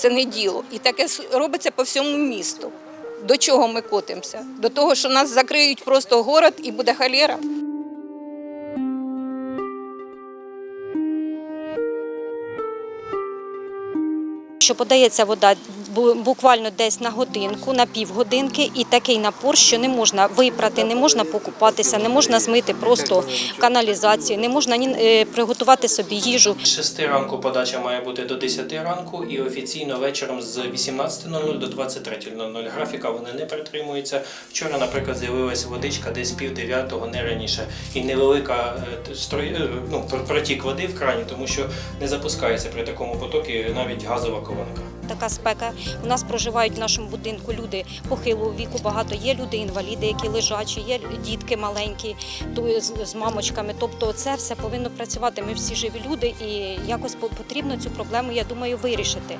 Це не діло. І таке робиться по всьому місту. До чого ми котимося? До того, що нас закриють просто город і буде халєра. Що подається вода буквально десь на годинку, на півгодинки, і такий напор, що не можна випрати, не можна покупатися, не можна змити просто каналізацію, не можна ні е, приготувати собі їжу. З 6 ранку подача має бути до 10 ранку і офіційно вечором з 18.00 до 23.00. Графіка вони не притримуються. Вчора, наприклад, з'явилася водичка десь пів дев'ятого, не раніше. І невелика е, е, ну, протік води в крані, тому що не запускається при такому потокі навіть газова колонка. Така спека. У нас проживають в нашому будинку люди похилого віку. Багато є люди, інваліди, які лежачі, є дітки маленькі, то з, мамочками. Тобто, це все повинно працювати. Ми всі живі люди, і якось по- потрібно цю проблему, я думаю, вирішити.